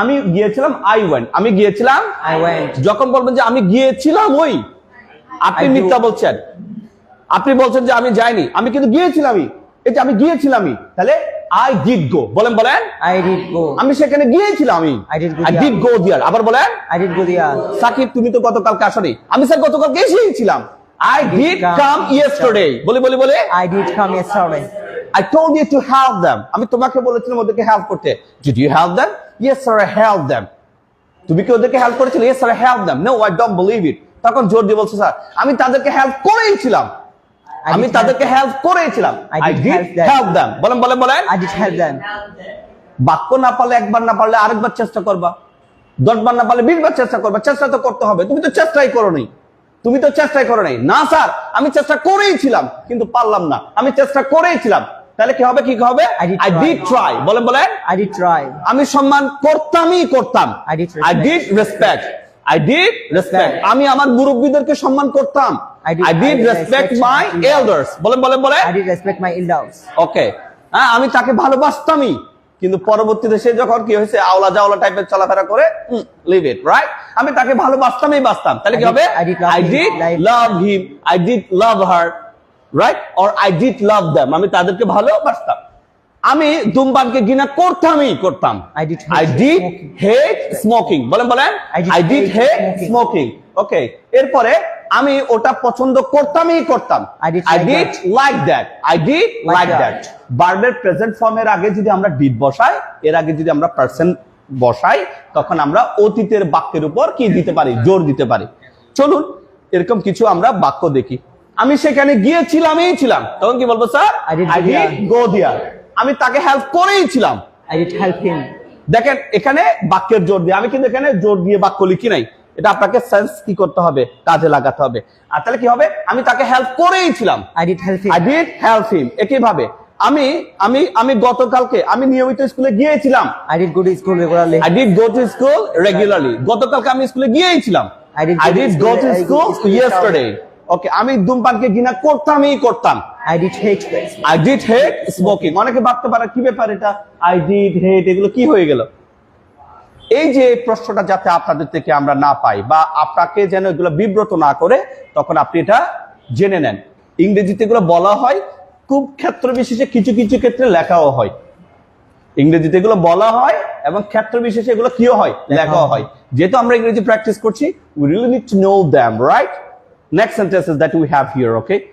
আমি গিয়েছিলাম I went আমি গিয়েছিলাম I went. যখন বলবেন যে আমি গিয়েছিলাম ওই আপনি মিথ্যা বলছেন। আপনি বলছেন যে আমি যাইনি। আমি কিন্তু গিয়েছিলামই। এই যে আমি গিয়েছিলামই। তাহলে আই ডিড গো বলেন বলেন। I did go. আমি সেখানে গিয়েছিলাম আমি আই ডিড গো দিয়ার আবার বলেন। I did go there. Shakib তুমি তো গতকালকে আসনি। আমি স্যার গতকালকে এসেছিলাম আই ডিড কাম ইয়েস্টারডে বলি বলি বলে। Did come yesterday. I told you to help them. আমি তোমাকে বলেছিলাম ওদেরকে হেল্প করতে। Did you help them? Yes sir, I helped them. তুমি কি ওদেরকে হেল্প করেছিলে Yes sir, I helped them. No, I don't believe it. তখন জোর দিয়ে বলছে স্যার আমি তাদেরকে হেল্প করেইছিলাম আমি তাদেরকে হেল্প করেছিলাম help them. help them. বলেন বলেন বলেন I did help them. বাক্য না পারলে একবার না পারলে আরেকবার চেষ্টা করবা দশবার না পারলে বিশবার চেষ্টা করবা চেষ্টা তো করতে হবে তুমি তো চেষ্টাই করো নাই তুমি তো চেষ্টাই করো নাই না স্যার আমি চেষ্টা করেইছিলাম কিন্তু পারলাম না আমি চেষ্টা করেইছিলাম তাহলে কি হবে? কি হবে? আই. ডিড ট্রাই বলেন বলেন। I did try. আমি সম্মান করতামই করতাম। I did I did respect I did respect আমি আমার মুরব্বীদেরকে সম্মান করতাম। I did respect my elders বলেন বলেন বলেন। I did respect my elders. ওকে হ্যাঁ আমি তাকে ভালোবাসতামই। কিন্তু পরবর্তীতে সে যখন কি হয়েছে আওলা জাওলা টাইপের চলাফেরা করে লিভ ইট রাইট আমি তাকে ভালোবাসতামই বাসতাম। তাহলে কি হবে? I did love him I did love her right or I did love them আমি তাদেরকে ভালোবাসতাম। আমি ধূমপানকে ঘৃণা করতামই করতাম। I did. হেট স্মোকিং বলেন বলেন। I did hate smoking okay এরপরে আমি ওটা পছন্দ করতামই করতাম। I did like that I did like. That ভার্বের প্রেজেন্ট ফর্মের আগে যদি আমরা ডিড বসাই এর আগে যদি আমরা পার্সন বসাই তখন আমরা অতীতের বাক্যের উপর কি দিতে পারি? জোর দিতে পারি। চলুন এরকম কিছু আমরা বাক্য দেখি। আমি সেখানে গিয়েছিলামই ছিলাম। তখন কি বলব স্যার? আই ডিড গো দিয়ার আমি তাকে হেল্প করেই ছিলাম. দেখেন এখানে বাক্যের জোর দিয়ে আমি কিন্তু এখানে জোর দিয়ে বাক্য লিখি নাই। এটা আপনাকে সেন্স কি করতে হবে কাজে লাগাতে হবে। আর তাহলে কি হবে? আমি তাকে হেল্প করেই ছিলাম. আই ডিড হেল্প হিম একইভাবে। আমি আমি আমি গতকালকে আমি নিয়মিত স্কুলে গিয়েছিলাম। I did go to school regularly. I did go to school regularly গতকালকে আমি স্কুলে গিয়েছিলাম I did go to school yesterday okay আমি ধূমপানকে ঘৃণা করতামই করতাম। Did hate this. I did hate smoking অনেকে ভাবতে পারে কি ব্যাপার এটা? আই ডিড হেট এগুলো কি হয়ে গেল? এই যে প্রশ্নটা যাতে আপনাদের থেকে আমরা না পাই বা আপনাকে যেন এগুলো বিব্রত না করে তখন আপনি এটা জেনে নেন। ইংরেজিতে এগুলো বলা হয় খুব ক্ষেত্র বিশেষে কিছু কিছু ক্ষেত্রে লেখাও হয়। ইংরেজিতে এগুলো বলা হয় এবং ক্ষেত্র বিশেষে এগুলো কিও হয়? লেখাও হয়। যেহেতু আমরা ইংরেজি প্র্যাকটিস করছি we really need to know them right next sentence is that we have here okay?